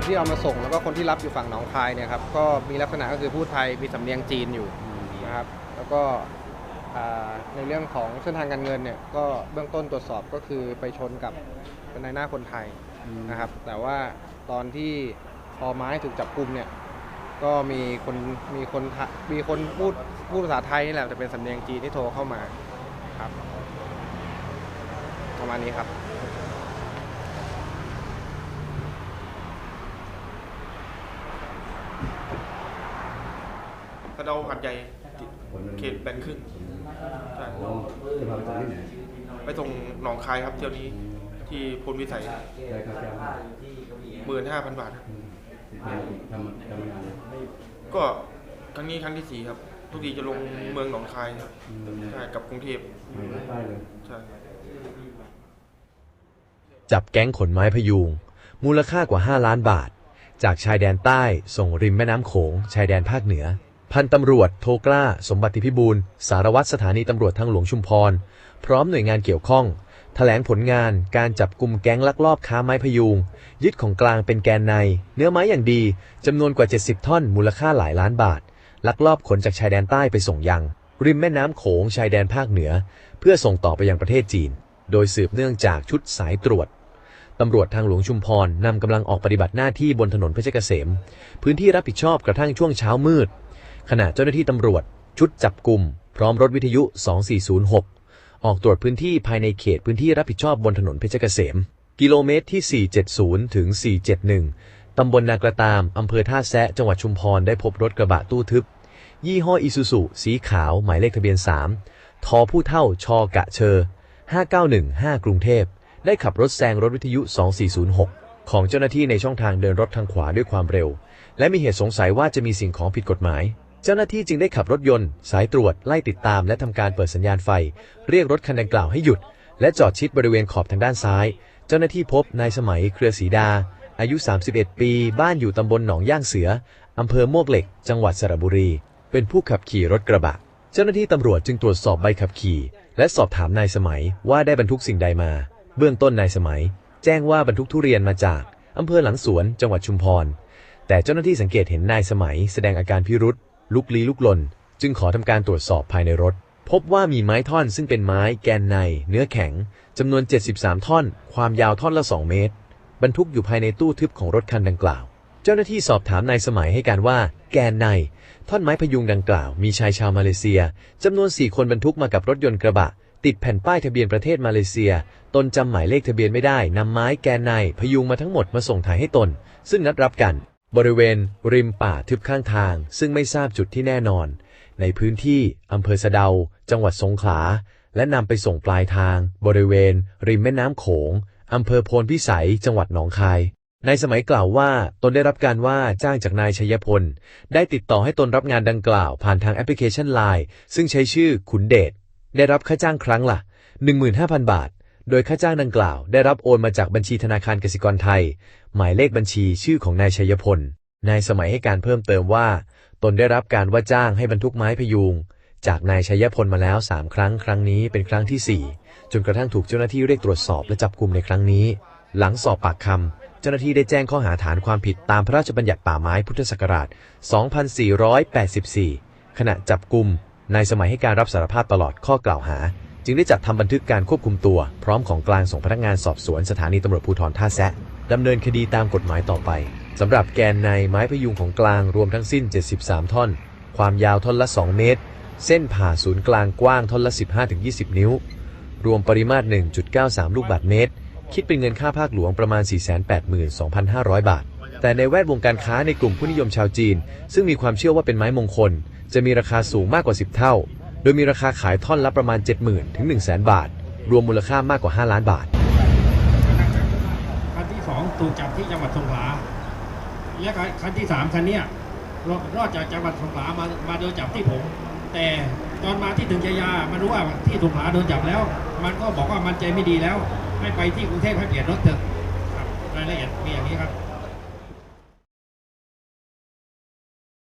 คนที่เอามาส่งแล้วก็คนที่รับอยู่ฝั่งหนองคายเนี่ยครับก็มีลักษณะก็คือพูดไทยมีสำเนียงจีนอยู่นะครับแล้วก็ในเรื่องของเส้นทางการเงินเนี่ยก็เบื้องต้นตรวจสอบก็คือไปชนกับเป็นนายหน้าคนไทยนะครับแต่ว่าตอนที่พอไม้ถูกจับกลุ่มเนี่ยก็มีคนมีคนมีคนพูดพูดภาษาไทยนี่แหละแต่เป็นสำเนียงจีนที่โทรเข้ามาครับ ประมาณนี้ครับ กระเดาหัดใหญ่เขตแบ่งครึ่งใช่จะพาไปส่งที่ไหนไปส่งหนองคายครับเที่ยวนี้ที่พลวิสัยได้ครับจ้างหมื่นห้าพันบาทครับทำทำงานก็ครั้งนี้ครั้งที่สี่ครับทุกทีจะลงเมืองหนองคายครับใช่กับกรุงเทพไม่ได้เลยใช่จับแก๊งขนไม้พยุง มูลค่ากว่า 5 ล้านบาท จากชายแดนใต้ส่งริมแม่น้ำโขง ชายแดนภาคเหนือ พันตำรวจโทกล้า สมบัติพิบูลสารวัตรสถานีตำรวจทางหลวงชุมพร พร้อมหน่วยงานเกี่ยวข้องแถลงผลงานการจับกลุ่มแก๊งลักลอบค้าไม้พยุง ยึดของกลางเป็นแกนใน เนื้อไม้อย่างดีจำนวนกว่า 70 ท่อน มูลค่าหลายล้านบาท ลักลอบขนจากชายแดนใต้ไปส่งยัง ริมแม่น้ำโขงชายแดนภาคเหนือ เพื่อส่งต่อไปยังประเทศจีน โดยสืบเนื่องจากชุดสายตรวจตำรวจทางหลวงชุมพรนำกำลังออกปฏิบัติหน้าที่บนถนนเพชรเกษม พื้นที่รับผิดชอบกระทั่งช่วงเช้ามืด ขณะเจ้าหน้าที่ตำรวจ ชุดจับกลุ่ม พร้อมรถวิทยุ 2406 ออกตรวจพื้นที่ภายในเขตพื้นที่รับผิดชอบบนถนนเพชรเกษม กิโลเมตรที่ 470 ถึง 471 ตำบลนากระตาม อำเภอท่าแซะ จังหวัดชุมพร ได้พบรถกระบะตู้ทึบ ยี่ห้ออีซูซุสีขาว หมายเลขทะเบียน 3 ทอผู้เท่า ชอกะเชอ 5915 กรุงเทพ ได้ขับรถแซงรถวิทยุ 2406ของเจ้าหน้าที่ในช่องทางเดินรถทางขวาด้วยความเร็ว และมีเหตุสงสัยว่าจะมีสิ่งของผิดกฎหมาย จ้าหน้าที่จึงได้ขับรถยนต์ สายตรวจไล่ติดตาม และทำการเปิดสัญญาณไฟ เรียกรถคันดังกล่าวให้หยุด และจอดชิดบริเวณขอบทางด้านซ้าย เจ้าหน้าที่พบนายสมัยเครือศรีดา อายุ 31 ปี บ้านอยู่ตำบลหนองย่างเสืออำเภอมวกเหล็ก จังหวัดสระบุรี เป็นผู้ขับขี่รถกระบะ เจ้าหน้าที่ตำรวจจึงตรวจสอบใบขับขี่ และสอบถามนายสมัยว่าได้บรรทุกสิ่งใดมา เบื้องต้นนายสมัย แจ้งว่าบรรทุกทุเรียนมาจากอำเภอหลังสวน จังหวัดชุมพร แต่เจ้าหน้าที่สังเกตเห็นนายสมัย แสดงอาการพิรุษ ลุกลี้ลุกลน จึงขอทำการตรวจสอบภายในรถ พบว่ามีไม้ท่อนซึ่งเป็นไม้แกนใน เนื้อแข็งจำนวน 73 ท่อน ความยาวท่อนละ 2 เมตร บรรทุกอยู่ภายในตู้ทึบของรถคันดังกล่าว เจ้าหน้าที่สอบถามนายสมัยให้การว่า แกนใน ท่อนไม้พยุงดังกล่าว มีชายชาวมาเลเซียจำนวน 4 คนบรรทุกมากับรถยนต์กระบะ ติดแผ่นป้ายทะเบียนประเทศมาเลเซีย ตนจำหมายเลขทะเบียนไม่ได้นำไม้แกนในพยุงมาทั้งหมดมาส่งถ่ายให้ตน ซึ่งนัดรับกัน บริเวณ ริมป่าทึบข้างทาง ซึ่งไม่ทราบจุดที่แน่นอน ในพื้นที่อำเภอสะเดา จังหวัดสงขลา และนำไปส่งปลายทาง บริเวณ ริมแม่น้ำโขงอำเภอโพนพิสัย จังหวัดหนองคายนายสมัยกล่าวว่าตนได้รับการว่าจ้างจากนายชัยพล ได้ติดต่อให้ตนรับงานดังกล่าวผ่านทางแอปพลิเคชัน Line ซึ่งใช้ชื่อขุนเดชได้รับค่าจ้างครั้งละ15,000 บาท โดยค่าจ้างดังกล่าวได้รับโอนมาจากบัญชีธนาคารกสิกรไทย หมายเลขบัญชีชื่อของนายชัยพล นายสมัยให้การเพิ่มเติมว่า ตนได้รับการว่าจ้างให้บรรทุกไม้พยุง จากนายชัยพลมาแล้ว 3 ครั้ง ครั้งนี้เป็นครั้งที่ 4 จนกระทั่งถูกเจ้าหน้าที่เรียกตรวจสอบและจับกลุ่มในครั้งนี้ หลังสอบปากคำเจ้าหน้าที่ได้แจ้งข้อหาฐานความผิดตามพระราชบัญญัติป่าไม้พุทธศักราช 2484 ขณะจับกลุ่มนายสมัยให้การรับสารภาพตลอดข้อกล่าวหา จึงได้จัดทำบันทึกการควบคุมตัว พร้อมของกลางส่งพนักงานสอบสวนสถานีตำรวจภูธรท่าแซะดำเนินคดีตามกฎหมายต่อไปสำหรับแกนในไม้พยุงของกลางรวมทั้งสิ้น 73 ท่อน ความยาวท่อนละ 2 เมตร เส้นผ่าศูนย์กลางกว้างท่อนละ 15-20 นิ้ว รวมปริมาตร 1.93 ลูกบาศก์เมตร คิดเป็นเงินค่าภาคหลวงประมาณ 482,500 บาท แต่ในแวดวงการค้าในกลุ่มผู้นิยมชาวจีน ซึ่งมีความเชื่อว่าเป็นไม้มงคล จะมีราคาสูงมากกว่า 10 เท่า โดยมีราคาขายท่อนละประมาณ 70,000 ถึง 100,000 บาท รวมมูลค่ามากกว่า 5 ล้านบาท คันที่สองถูกจับที่จังหวัดสงขลาและคันที่สามคันเนี้ยรอดรอดจากจังหวัดสงขลามามาโดนจับที่ผม แต่ตอนมาที่ถึงชายามารู้ว่าที่สงขลาโดนจับแล้ว มันก็บอกว่ามันใจไม่ดีแล้ว ให้ไปที่กรุงเทพให้เปลี่ยนรถเถอะครับรายละเอียดมีอย่างนี้ครับ